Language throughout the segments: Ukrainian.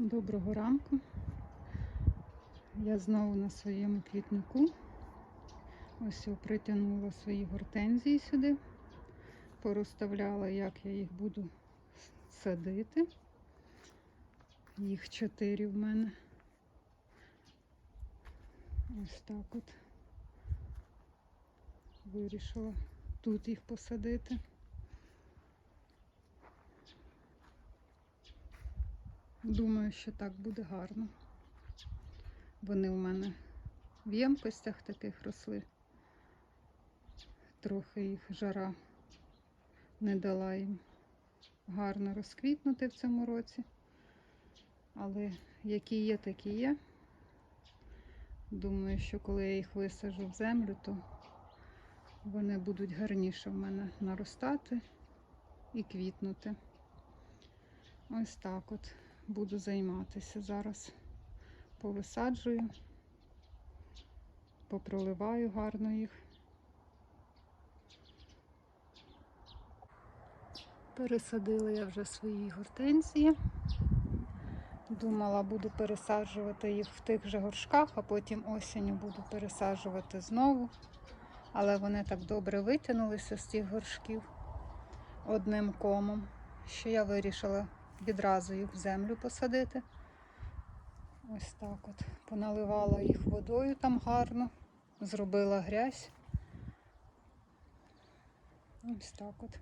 Доброго ранку. Я знову на своєму квітнику. Ось я притягнула свої гортензії сюди. Порозставляла, як я їх буду садити. Їх чотири в мене. Ось так от. Вирішила тут їх посадити. Думаю, що так буде гарно. Вони у мене в ємкостях таких росли. Трохи їх жара не дала їм гарно розквітнути в цьому році. Але які є, такі є. Думаю, що коли я їх висаджу в землю, то вони будуть гарніше в мене наростати і квітнути. Ось так от буду займатися зараз. Повисаджую, попроливаю гарно їх. Пересадила я вже свої гортензії. Думала, буду пересаджувати їх в тих же горшках, а потім осінню буду пересаджувати знову. Але вони так добре витягнулися з тих горшків одним комом, що я вирішила відразу їх в землю посадити. Ось так от. Поналивала їх водою там гарно, зробила грязь. Ось так от.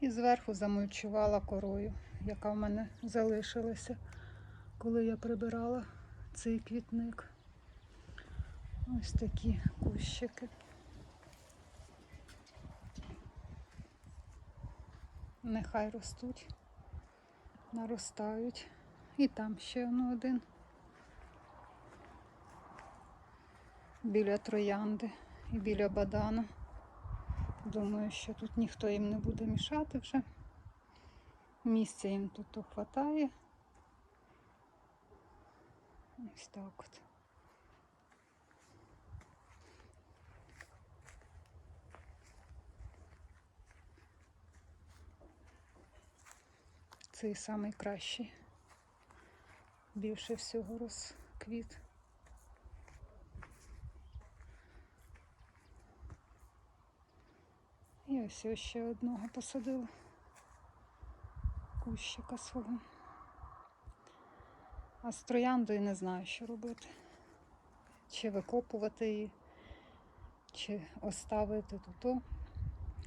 І зверху замульчувала корою, яка в мене залишилася, коли я прибирала цей квітник. Ось такі кущики. Нехай ростуть, наростають. І там ще ну, один. Біля троянди і біля бадана. Думаю, що тут ніхто їм не буде мішати вже. Місця їм тут хватає. Ось так от. Цей самий кращий. Більше всього розквіт. І ось ось ще одного посадила кущика свого. А з трояндою не знаю, що робити. Чи викопувати її, чи оставити тут.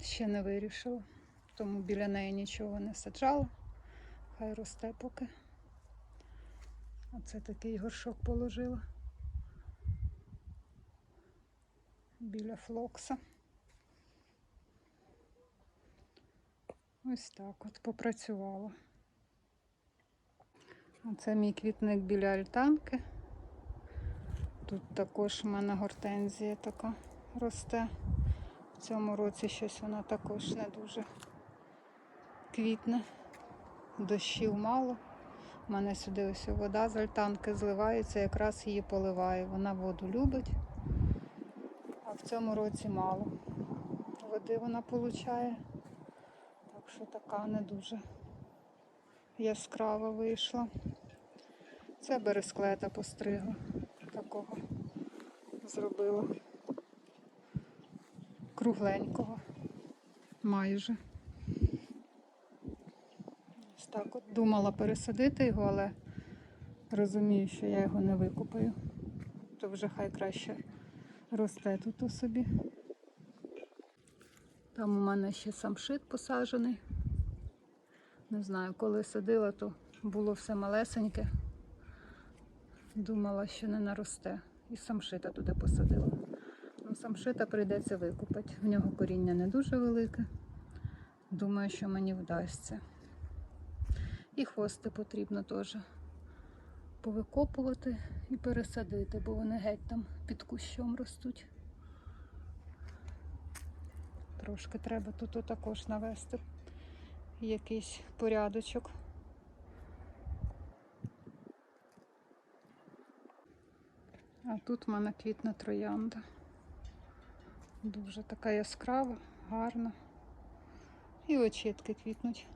Ще не вирішила, тому біля неї нічого не саджала. Хай росте поки. Оце такий горшок положила біля флокса. Ось так от попрацювала. Оце мій квітник біля альтанки. Тут також в мене гортензія така росте. В цьому році щось вона також не дуже квітне. Дощів мало. У мене сюди ось вода з альтанки зливається, якраз її поливаю. Вона воду любить, а в цьому році мало. Води вона получає. Так що така не дуже яскрава вийшла. Це бересклета постригла. Такого зробила. Кругленького. Майже. Так от думала пересадити його, але розумію, що я його не викупаю. То вже хай краще росте тут у собі. Там у мене ще самшит посаджений. Не знаю, коли садила, то було все малесеньке. Думала, що не наросте. І самшита туди посадила. Ну, самшита прийдеться викупати. В нього коріння не дуже велике. Думаю, що мені вдасться. І хвости потрібно теж повикопувати і пересадити, бо вони геть там під кущом ростуть. Трошки треба тут також навести якийсь порядочок. А тут в мене квітна троянда. Дуже така яскрава, гарна. І очітки квітнуть.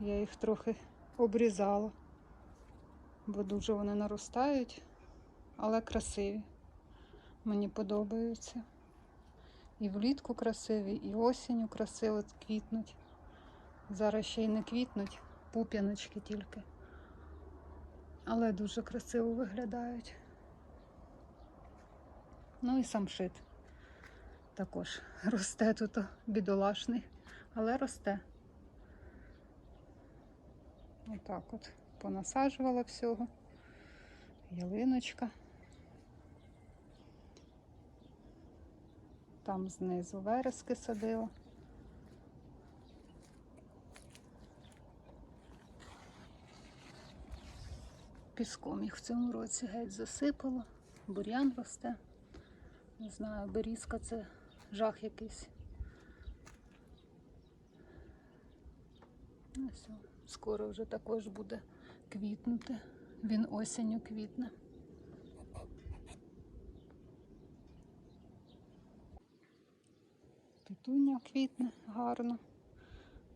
Я їх трохи обрізала, бо дуже вони наростають, але красиві. Мені подобаються. І влітку красиві, і осінню красиво квітнуть. Зараз ще й не квітнуть, пуп'яночки тільки. Але дуже красиво виглядають. Ну і самшит також росте тут бідолашний, але росте. Отак от понасаджувала всього. Ялиночка. Там знизу верески садила. Піском їх в цьому році геть засипало, бур'ян росте. Не знаю, берізка це жах якийсь. Ну, все. Скоро вже також буде квітнути. Він осінню квітне. Петуня квітне гарно.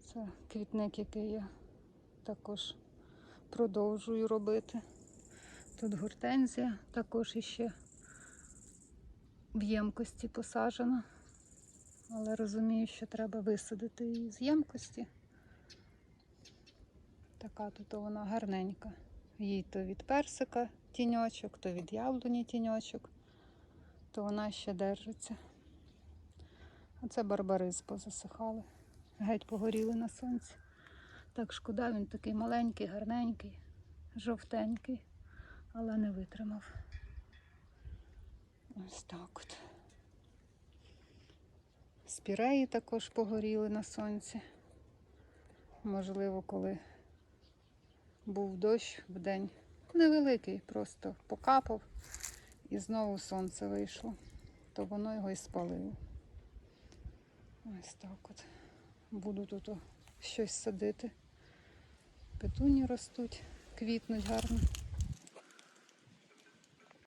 Це квітник, який я також продовжую робити. Тут гортензія також іще в ємкості посаджена. Але розумію, що треба висадити її з ємкості. Така тут вона гарненька. Їй то від персика тіньочок, то від яблуні тіньочок, то вона ще держиться. А це барбарис позасихали. Геть погоріли на сонці. Так шкода, він такий маленький, гарненький, жовтенький, але не витримав. Ось так от. Спіреї також погоріли на сонці. Можливо, коли був дощ в день. Невеликий, просто покапав і знову сонце вийшло, то воно його і спалило. Ось так от. Буду тут щось садити. Петуні ростуть, квітнуть гарно.